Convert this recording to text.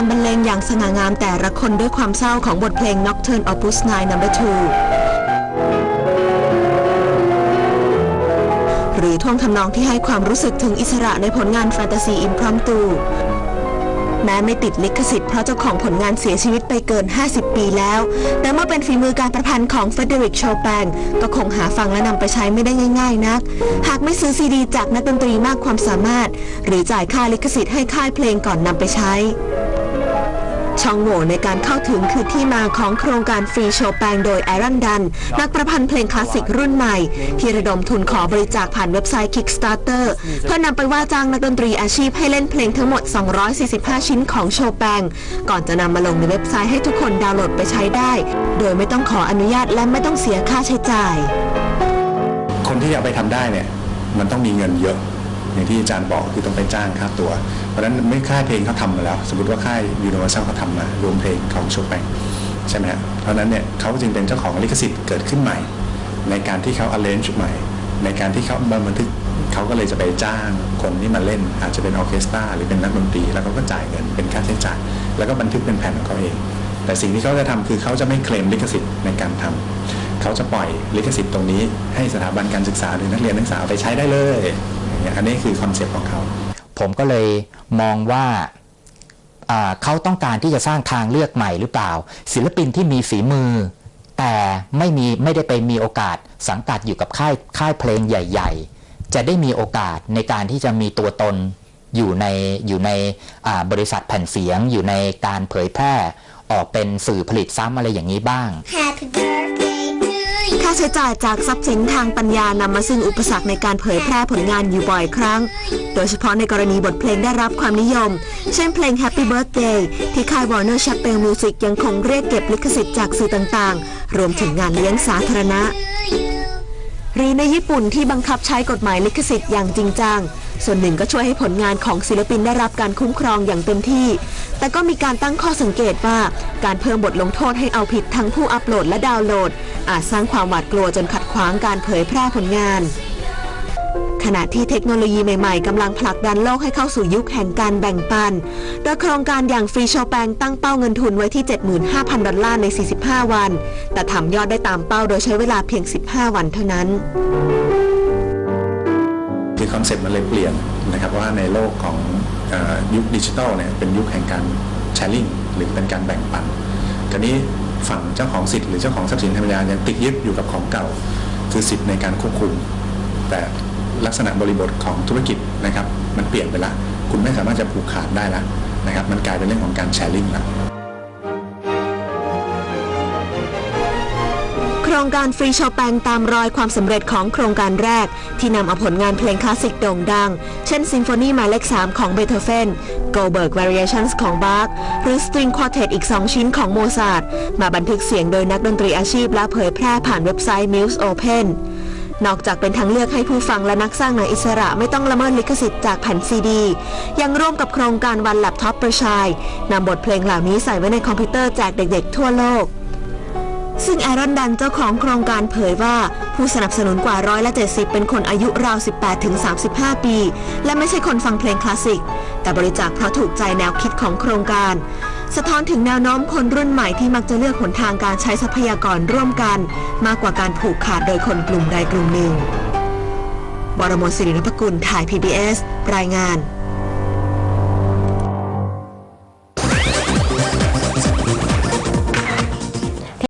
การบรรเลงอย่างสง่างามแต่ละคนด้วยความเศร้าของบทเพลง Nocturne Opus 9 Number 2หรือท่วงทำนองที่ให้ความรู้สึกถึงอิสระในผลงานแฟนตาซีอิมพรอมตูแม้ไม่ติดลิขสิทธิ์เพราะเจ้าของผลงานเสียชีวิตไปเกิน 50 ปีแล้ว แต่เมื่อเป็นฝีมือการประพันธ์ของเฟเดริกโชแปงก็คงหาฟังและนำไปใช้ไม่ได้ง่าย ๆ นัก หากไม่ซื้อซีดีจากนักดนตรีมากความสามารถ หรือจ่ายค่าลิขสิทธิ์ให้ค่ายเพลงก่อนนำไปใช้ ช่องโหว่ในการเข้าถึงคือที่มาของโครงการฟรีโชแปงโดยแอรันดัน นักประพันธ์เพลงคลาสสิกรุ่นใหม่ ที่ระดมทุนขอบริจาคผ่านเว็บไซต์ Kickstarter เพื่อนำไปว่าจ้างนักดนตรีอาชีพให้เล่นเพลงทั้งหมด 245 ชิ้นของโชแปง ก่อนจะนำมาลงในเว็บไซต์ให้ทุกคนดาวน์โหลดไปใช้ได้ โดยไม่ต้องขออนุญาตและไม่ต้องเสียค่าใช้จ่าย คนที่เอาไปทำได้เนี่ยมันต้องมีเงินเยอะ อย่างที่อาจารย์บอกคือต้องไปจ้างค่าตัว เพราะฉะนั้นไม่ค่ายเพลงเขาทำมาแล้ว สมมติว่าค่ายยูนิเวอร์แซลเขาทำมารวมเพลงของโชแปงใช่ไหมฮะเพราะนั้นเนี่ยเขาจึงเป็นเจ้าของลิขสิทธิ์เกิดขึ้นใหม่ ในการที่เขา arrange ใหม่ ในการที่เขาบันทึกเขาก็เลยจะไปจ้างคนที่มาเล่น อาจจะเป็นออเคสตราหรือเป็นนักดนตรีแล้วเขาก็จ่ายเงินเป็นค่าใช้จ่าย แล้วก็บันทึกเป็นแผ่นของเขาเอง แต่สิ่งที่เขาจะทำคือเขาจะไม่เคลมลิขสิทธิ์ในการทำเขาจะปล่อยลิขสิทธิ์ตรงนี้ ให้สถาบันการศึกษาหรือนักเรียนนักศึกษาไปใช้ได้เลย เงี้ยอันนี้คือคอนเซปต์ของเขา ผมก็เลยมองว่าอ่าเขาต้องการที่จะสร้างทางเลือกใหม่หรือเปล่า ศิลปินที่มีฝีมือ แต่ไม่มีไม่ได้ไปมีโอกาสสังกัดอยู่กับค่ายค่ายเพลงใหญ่ ๆ จะได้มีโอกาสในการที่จะมีตัวตนอยู่ในอยู่ในอ่าบริษัทแผ่นเสียง อยู่ในการเผยแพร่ออกเป็นสื่อผลิตซ้ำอะไรอย่างนี้บ้าง Happy birthday to you. ค่าใช้จ่ายจากทรัพย์สินทางปัญญานำมาซึ่งอุปสรรคในการเผยแพร่ผลงานอยู่บ่อยครั้ง โดยเฉพาะในกรณีบทเพลงได้รับความนิยม เช่นเพลง Happy Birthday ที่ค่าย Warner Chappell Music ยังคงเรียกเก็บลิขสิทธิ์จากสื่อต่างๆ รวมถึงงานเลี้ยงสาธารณะหรือในญี่ปุ่นที่บังคับใช้กฎหมายลิขสิทธิ์อย่างจริงจัง ส่วนหนึ่งก็ช่วยให้ผลงานของศิลปินได้รับการคุ้มครองอย่างเต็มที่ แต่ก็มีการตั้งข้อสังเกตว่า การเพิ่มบทลงโทษให้เอาผิดทั้งผู้อัปโหลดและดาวน์โหลด อาจสร้างความหวาดกลัวจนขัดขวางการเผยแพร่ผลงาน ขณะที่เทคโนโลยีใหม่ ๆกำลังผลักดันโลกให้เข้าสู่ยุคแห่งการแบ่งปัน โดยโครงการอย่างฟรีโชแปงตั้งเป้าเงินทุนไว้ที่ 75,000 ดอลลาร์ใน 45 วัน แต่ทำยอดได้ตามเป้าโดยใช้เวลาเพียง 15 วันเท่านั้น คอคอนเซ็ปต์มันเลยเปลี่ยนนะครับว่าในโลกของอยุคดิจิทัลเนี่ยเป็นยุคแห่งการแชร์ลิงหรือเป็นการแบ่งปันกรนี้ฝั่งเจ้าของสิทธิ์หรือเจ้าของทรัพย์สินทางปัญญายังติดยึดอยู่กับของเก่า คือสิทธิ์ในการควบคุม แต่ลักษณะบริบทของธุรกิจนะครับ มันเปลี่ยนไปละ คุณไม่สามารถจะผูกขาดได้ละนะครับ มันกลายเป็นเรื่องของการแชร์ลิงละ รงการฟรีโชแปงตามรอยความสำเร็จของโครงการแรก ที่นำเอาผลงานเพลงคลาสสิกโด่งดัง เช่นซิมโฟนีหมายเลข 3 ของเบโธเฟน Goldberg Variations ของบาร์กหรือ String Quartet อีก 2 ชิ้นของโมซาร์ทมาบันทึกเสียงโดยนักดนตรีอาชีพและเผยแพร่ผ่านเว็บไซต์ Muse Open นอกจากเป็นทางเลือกให้ผู้ฟังและนักสร้างหนังอิสระไม่ต้องละเมิดลิขสิทธิ์จากแผ่นซีดี ยังร่วมกับโครงการวันแล็ปท็อปประชายนำบทเพลงเหล่านี้ใส่ไว้ในคอมพิวเตอร์แจกเด็กๆทั่วโลก ซึ่งแอรอนดันเจ้าของโครงการเผยว่า ผู้สนับสนุนกว่าร้อยละ70 เป็นคนอายุราว 18ถึง35 ปี และไม่ใช่คนฟังเพลงคลาสสิก แต่บริจาคเพราะถูกใจแนวคิดของโครงการ สะท้อนถึงแนวโน้มคนรุ่นใหม่ที่มักจะเลือกหนทางการใช้ทรัพยากรร่วมกัน มากกว่าการผูกขาดโดยคนกลุ่มใดกลุ่มหนึ่ง บรมศิรินพกุลถ่าย PBS รายงาน